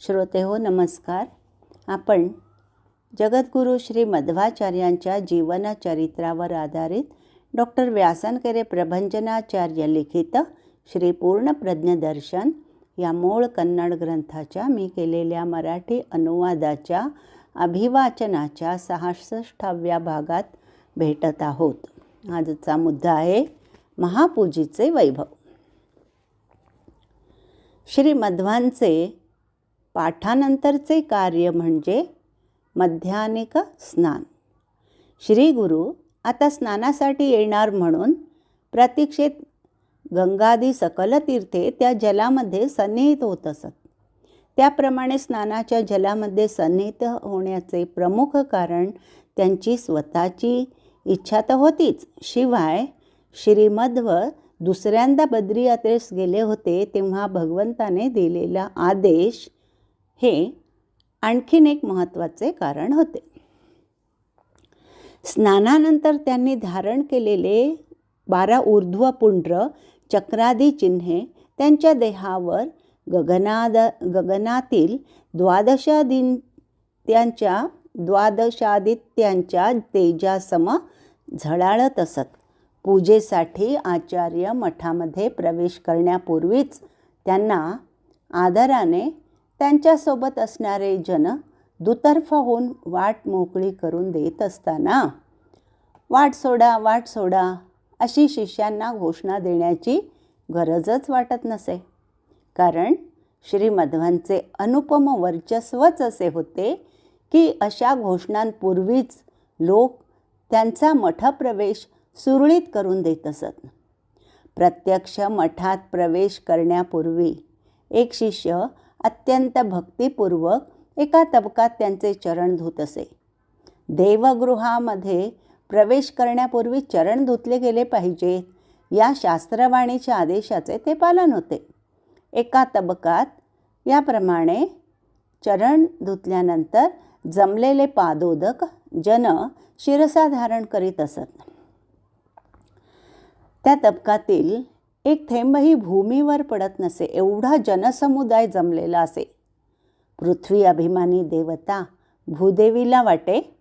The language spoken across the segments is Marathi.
श्रोते हो नमस्कार. आपण जगद्गुरू श्री मध्वाचार्यांच्या जीवनचरित्रावर आधारित डॉक्टर व्यासनकरे प्रभंजनाचार्य लिखित श्री पूर्णप्रज्ञदर्शन या मूळ कन्नड ग्रंथाच्या मी केलेल्या मराठी अनुवादाच्या अभिवाचनाच्या सहासष्टाव्या भागात भेटत आहोत. आजचा मुद्दा आहे महापूजीचे वैभव. श्री मध्वांचे पाठानंतरचे कार्य म्हणजे मध्यानिक स्नान. श्री गुरु आता स्नानासाठी येणार म्हणून प्रतीक्षेत गंगादी सकल तीर्थे त्या जलामध्ये सन्निहित होत असत. त्याप्रमाणे स्नानाच्या जलामध्ये सन्निहित होण्याचे प्रमुख कारण त्यांची स्वतःची इच्छा तर होतीच. शिवाय श्रीमध्व दुसऱ्यांदा बद्री यात्रेस गेले होते तेव्हा भगवंताने दिलेला आदेश हे आणखीन एक महत्त्वाचे कारण होते. स्नानानंतर त्यांनी धारण केलेले बारा ऊर्ध्व पुंड्र चक्रादी चिन्हे त्यांच्या देहावर गगनाद गगनातील द्वादशादिन त्यांच्या द्वादशादित्यांच्या तेजासम झळाळत असत. पूजेसाठी आचार्य मठामध्ये प्रवेश करण्यापूर्वीच त्यांना आदराने त्यांच्यासोबत असणारे जन दुतर्फ होऊन वाट मोकळी करून देत असताना वाट सोडा वाट सोडा अशी शिष्यांना घोषणा देण्याची गरजच वाटत नसे. कारण श्रीमध्वांचे अनुपम वर्चस्वच असे होते की अशा घोषणांपूर्वीच लोक त्यांचा मठप्रवेश सुरळीत करून देत असत. प्रत्यक्ष मठात प्रवेश करण्यापूर्वी एक शिष्य अत्यंत भक्तिपूर्वक एका तबकात त्यांचे चरण धुत असे. देवगृहामध्ये प्रवेश करण्यापूर्वी चरण धुतले गेले पाहिजेत या शास्त्रवाणीच्या आदेशाचे ते पालन होते. एका तबकात याप्रमाणे चरण धुतल्यानंतर जमलेले पादोदक जन शिरसा धारण करीत असत. त्या तबकातील एक थेंबही भूमीवर पडत नसे एवढा जनसमुदाय जमलेला असे. पृथ्वी अभिमानी देवता भूदेवीला वाटे.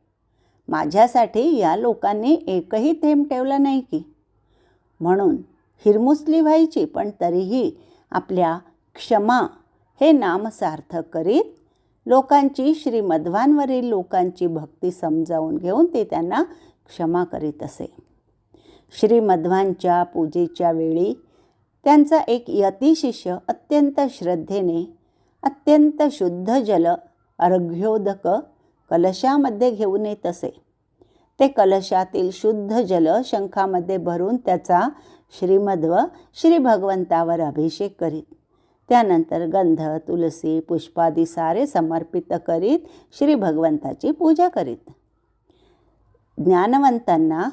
माझ्यासाठी या लोकांनी एकही थेंब ठेवला नाही की. म्हणून हिरमुसली व्हायची पण तरीही आपल्या क्षमा हे नाम सार्थक करीत लोकांची श्रीमध्वांवरील लोकांची भक्ती समजावून घेऊन ते त्यांना क्षमा करीत असे. श्रीमध्वांच्या पूजेच्या वेळी त्यांचा एक यतिशिष्य अत्यंत श्रद्धेने अत्यंत शुद्ध जल अर्घ्योदक कलशामध्ये घेऊन येत असे. ते कलशातील शुद्ध जल शंखामध्ये भरून त्याचा श्रीमध्व श्री भगवंतावर अभिषेक करीत त्यानंतर गंध तुलसी पुष्पादी सारे समर्पित करीत श्री भगवंताची पूजा करीत. ज्ञानवंतांना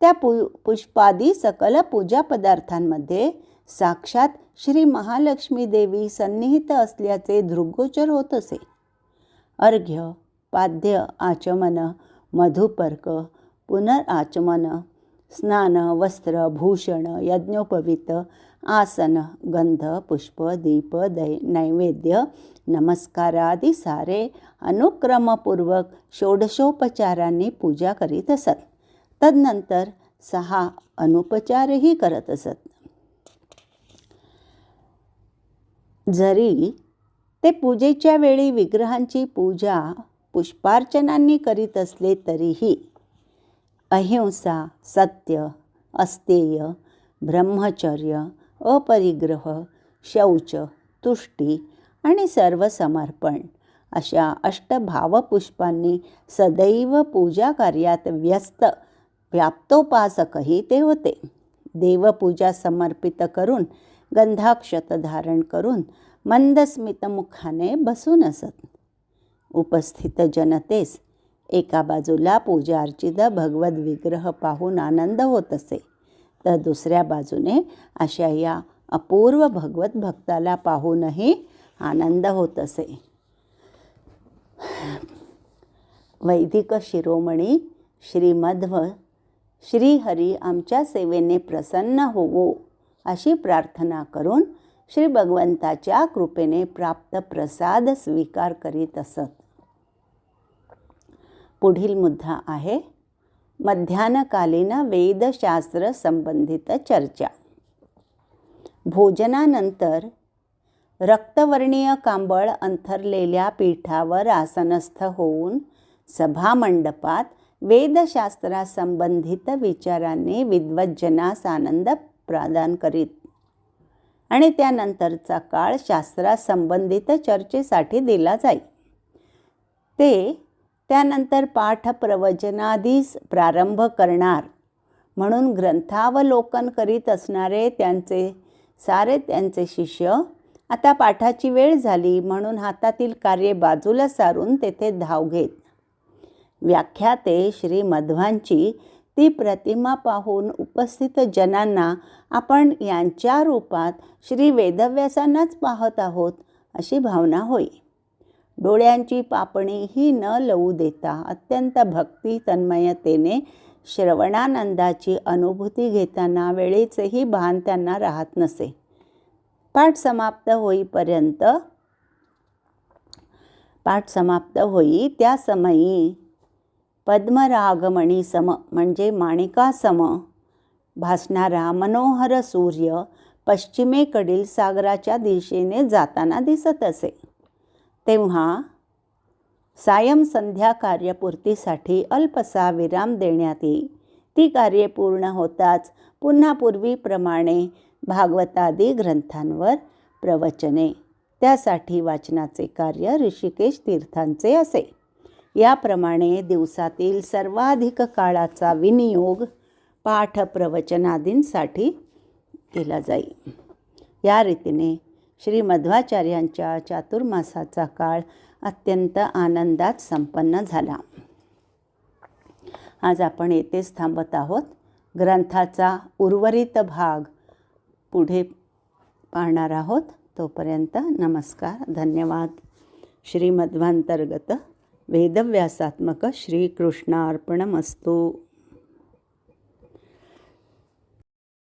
त्या पु पुष्पादी सकल पूजा पदार्थांमध्ये साक्षात श्री महालक्ष्मी देवी सन्निहित असल्याचे दृग्गोचर होत असे. अर्घ्य पाद्य आचमन मधुपर्क पुनराचमन स्नान वस्त्र भूषण यज्ञोपवित आसन गंध पुष्प दीप दै नैवेद्य नमस्कारादी सारे अनुक्रमपूर्वक षोडशोपचारांनी पूजा करीत असत. तदनंतर सहा अनुपचारही करत असत. जरी ते पूजेच्या वेळी विग्रहांची पूजा पुष्पार्चनांनी करीत असले तरीही अहिंसा सत्य अस्तेय ब्रह्मचर्य अपरिग्रह शौच तुष्टी आणि सर्वसमर्पण अशा अष्टभावपुष्पांनी सदैव पूजा कार्यात व्यस्त व्याप्तोपासकही ते होते. देवपूजा समर्पित करून गंधाक्षत धारण करून मंदस्मितमुखाने बसून असत. उपस्थित जनतेस एका बाजूला पूजा अर्चित भगवद विग्रह पाहून आनंद होत असे. तर दुसऱ्या बाजूने अशा या अपूर्व भगवत भक्ताला पाहूनही आनंद होत असे. वैदिक शिरोमणी श्रीमध्व श्रीहरी आमच्या सेवेने प्रसन्न होवो. अशी प्रार्थना करून श्री भगवंताच्या कृपेने प्राप्त प्रसाद स्वीकार करीत असत. पुढील मुद्दा आहे मध्यान्हकालीन वेदशास्त्र संबंधित चर्चा. भोजनानंतर रक्तवर्णीय कांबळ अंथरलेल्या पीठावर आसनस्थ होऊन सभामंडपात वेदशास्त्रासंबंधित विचारांनी विद्वज्जनास आनंद प्रदान करीत. आणि त्यानंतरचा काळ शास्त्रासंबंधित चर्चेसाठी दिला जाई. ते त्यानंतर पाठ प्रवचनाधीस प्रारंभ करणार. म्हणून ग्रंथावलोकन करीत असणारे त्यांचे सारे त्यांचे शिष्य आता पाठाची वेळ झाली म्हणून हातातील कार्य बाजूला सारून तेथे धाव घेत. व्याख्याते श्री मध्वांची ती प्रतिमा पाहून उपस्थित जनांना आपण यांच्या रूपात श्री वेदव्यासांनाच पाहत आहोत अशी भावना होई डोळ्यांची पापणी ही न लवू देता अत्यंत भक्ती तन्मयतेने श्रवणानंदाची अनुभूती घेताना वेळेचेही भान त्यांना राहत नसे. पाठ समाप्त होईपर्यंत पाठ समाप्त होई त्या समयी पद्मरागमणी सम म्हणजे माणिकासम भासणारा मनोहर सूर्य पश्चिमेकडील सागराच्या दिशेने जाताना दिसत असे. तेव्हा सायम संध्या कार्यपूर्तीसाठी अल्पसा विराम देण्यात येई. ती कार्ये पूर्ण होताच पुन्हा पूर्वीप्रमाणे भागवतादी ग्रंथांवर प्रवचने. त्यासाठी वाचनाचे कार्य ऋषिकेश तीर्थांचे असे. याप्रमाणे दिवसातील सर्वाधिक काळाचा विनियोग पाठ प्रवचनादींसाठी केला जाईल या रीतीने श्री मध्वाचार्यांच्या चातुर्मासाचा काळ अत्यंत आनंदात संपन्न झाला. आज आपण येथेच थांबत आहोत. ग्रंथाचा उर्वरित भाग पुढे पाहणार आहोत. तोपर्यंत नमस्कार धन्यवाद. श्रीमध्वांतर्गत वेदव्यासात्मक श्रीकृष्णार्पणमस्तू.